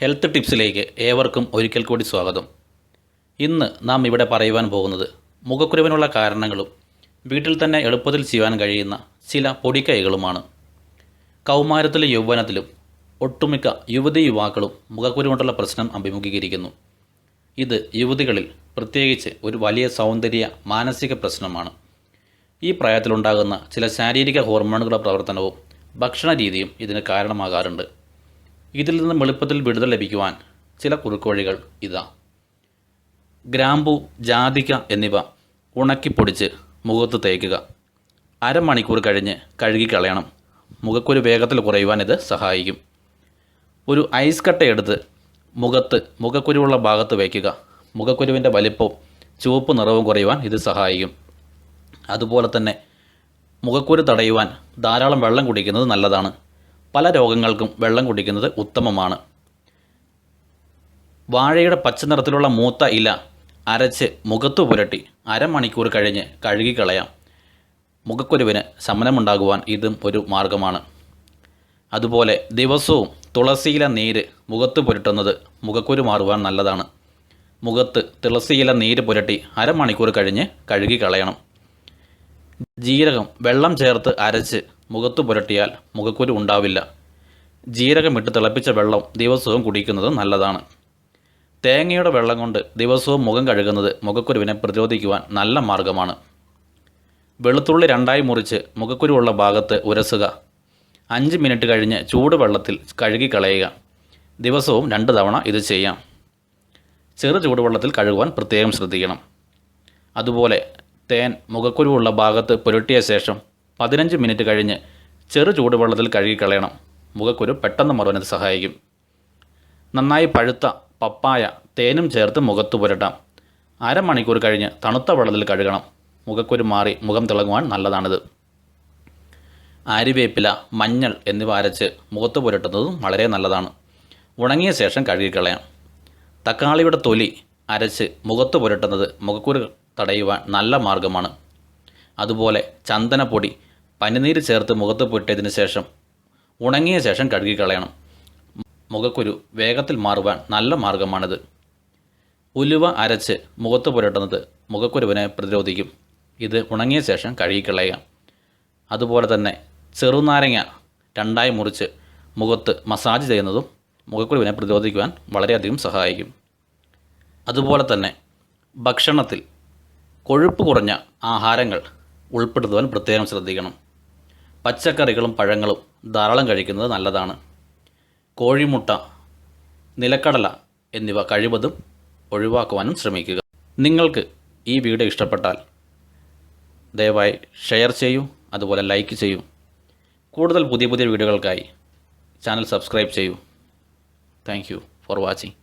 Health ടിപ്സിലേക്ക് ഏവർക്കും ഒരിക്കൽ കൂടി സ്വാഗതം. ഇന്ന് നാം ഇവിടെ പറയുവാൻ പോകുന്നത് മുഖക്കുരുവിനുള്ള കാരണങ്ങളും വീട്ടിൽ തന്നെ എളുപ്പത്തിൽ ചെയ്യാൻ കഴിയുന്ന ചില പൊടിക്കൈകളുമാണ്. കൗമാരത്തിലും യൗവനത്തിലും ഒട്ടുമിക്ക യുവതി യുവാക്കളും മുഖക്കുരു കൊണ്ടുള്ള പ്രശ്നം അഭിമുഖീകരിക്കുന്നു. ഇത് യുവതികളിൽ പ്രത്യേകിച്ച് ഒരു വലിയ സൗന്ദര്യ മാനസിക പ്രശ്നമാണ്. ഈ പ്രായത്തിലുണ്ടാകുന്ന ചില ശാരീരിക ഹോർമോണുകളുടെ പ്രവർത്തനവും ഭക്ഷണ രീതിയും ഇതിന് കാരണമാകാറുണ്ട്. ഇതിൽ നിന്നും എളുപ്പത്തിൽ വിടുതൽ ലഭിക്കുവാൻ ചില കുറുക്കുവഴികൾ ഇതാ. ഗ്രാമ്പു ജാതിക്ക എന്നിവ ഉണക്കിപ്പൊടിച്ച് മുഖത്ത് തേക്കുക. അരമണിക്കൂർ കഴിഞ്ഞ് കഴുകിക്കളയണം മുഖക്കുരു വേഗത്തിൽ കുറയുവാൻ ഇത് സഹായിക്കും. ഒരു ഐസ് കട്ടയെടുത്ത് മുഖത്ത് മുഖക്കുരുവുള്ള ഭാഗത്ത് വയ്ക്കുക. മുഖക്കുരുവിന്റെ വലിപ്പവും ചുവപ്പ് നിറവും കുറയുവാൻ ഇത് സഹായിക്കും. അതുപോലെ തന്നെ മുഖക്കുരു തടയുവാൻ ധാരാളം വെള്ളം കുടിക്കുന്നത് നല്ലതാണ്. പല രോഗങ്ങൾക്കും വെള്ളം കുടിക്കുന്നത് ഉത്തമമാണ്. വാഴയുടെ പച്ച നിറത്തിലുള്ള മൂത്ത ഇല അരച്ച് മുഖത്തു പുരട്ടി അരമണിക്കൂർ കഴിഞ്ഞ് കഴുകിക്കളയാം. മുഖക്കുരുവിന് ശമനമുണ്ടാകുവാൻ ഇതും ഒരു മാർഗമാണ്. അതുപോലെ ദിവസവും തുളസിയില നീര് മുഖത്ത് പുരട്ടുന്നത് മുഖക്കുരു മാറുവാൻ നല്ലതാണ്. മുഖത്ത് തുളസിയില നീര് പുരട്ടി അരമണിക്കൂർ കഴിഞ്ഞ് കഴുകിക്കളയണം. ജീരകം വെള്ളം ചേർത്ത് അരച്ച് മുഖത്ത് പുരട്ടിയാൽ മുഖക്കുരു ഉണ്ടാവില്ല. ജീരകമിട്ട് തിളപ്പിച്ച വെള്ളം ദിവസവും കുടിക്കുന്നത് നല്ലതാണ്. തേങ്ങയുടെ വെള്ളം കൊണ്ട് ദിവസവും മുഖം കഴുകുന്നത് മുഖക്കുരുവിനെ പ്രതിരോധിക്കുവാൻ നല്ല മാർഗമാണ്. വെളുത്തുള്ളി രണ്ടായി മുറിച്ച് മുഖക്കുരുവുള്ള ഭാഗത്ത് ഉരസുക. അഞ്ച് മിനിറ്റ് കഴിഞ്ഞ് ചൂടുവെള്ളത്തിൽ കഴുകിക്കളയുക. ദിവസവും രണ്ട് തവണ ഇത് ചെയ്യാം. ചെറു ചൂടുവെള്ളത്തിൽ കഴുകുവാൻ പ്രത്യേകം ശ്രദ്ധിക്കണം. അതുപോലെ തേൻ മുഖക്കുരുവുള്ള ഭാഗത്ത് പുരട്ടിയ ശേഷം പതിനഞ്ച് മിനിറ്റ് കഴിഞ്ഞ് ചെറു ചൂടുവെള്ളത്തിൽ കഴുകിക്കളയണം. മുഖക്കുരു പെട്ടെന്ന് മാറുവാൻ സഹായിക്കും. നന്നായി പഴുത്ത പപ്പായ തേനും ചേർത്ത് മുഖത്ത് പുരട്ടാം. അരമണിക്കൂർ കഴിഞ്ഞ് തണുത്ത വെള്ളത്തിൽ കഴുകണം. മുഖക്കുരു മാറി മുഖം തിളങ്ങുവാൻ നല്ലതാണിത്. ആരിവേപ്പില മഞ്ഞൾ എന്നിവ അരച്ച് മുഖത്ത് പുരട്ടുന്നതും വളരെ നല്ലതാണ്. ഉണങ്ങിയ ശേഷം കഴുകിക്കളയാം. തക്കാളിയുടെ തൊലി അരച്ച് മുഖത്ത് പുരട്ടുന്നത് മുഖക്കുരു തടയുവാൻ നല്ല മാർഗമാണ്. അതുപോലെ ചന്ദനപ്പൊടി പനിനീര് ചേർത്ത് മുഖത്ത് പുരട്ടിയതിന് ശേഷം ഉണങ്ങിയ ശേഷം കഴുകിക്കളയണം മുഖക്കുരു വേഗത്തിൽ മാറുവാൻ നല്ല മാർഗമാണിത്. ഉലുവ അരച്ച് മുഖത്ത് പുരട്ടുന്നത് മുഖക്കുരുവിനെ പ്രതിരോധിക്കും. ഇത് ഉണങ്ങിയ ശേഷം കഴുകിക്കളയുക അതുപോലെ തന്നെ ചെറുനാരങ്ങ രണ്ടായി മുറിച്ച് മുഖത്ത് മസാജ് ചെയ്യുന്നതും മുഖക്കുരുവിനെ പ്രതിരോധിക്കുവാൻ വളരെയധികം സഹായിക്കും. അതുപോലെ തന്നെ ഭക്ഷണത്തിൽ കൊഴുപ്പ് കുറഞ്ഞ ആഹാരങ്ങൾ ഉൾപ്പെടുത്തുവാൻ പ്രത്യേകം ശ്രദ്ധിക്കണം. പച്ചക്കറികളും പഴങ്ങളും ധാരാളം കഴിക്കുന്നത് നല്ലതാണ്. കോഴിമുട്ട നിലക്കടല എന്നിവ കഴിവതും ഒഴിവാക്കുവാനും ശ്രമിക്കുക. നിങ്ങൾക്ക് ഈ വീഡിയോ ഇഷ്ടപ്പെട്ടാൽ ദയവായി ഷെയർ ചെയ്യൂ അതുപോലെ ലൈക്ക് ചെയ്യൂ. കൂടുതൽ പുതിയ പുതിയ വീഡിയോകൾക്കായി ചാനൽ സബ്സ്ക്രൈബ് ചെയ്യൂ. Thank for watching.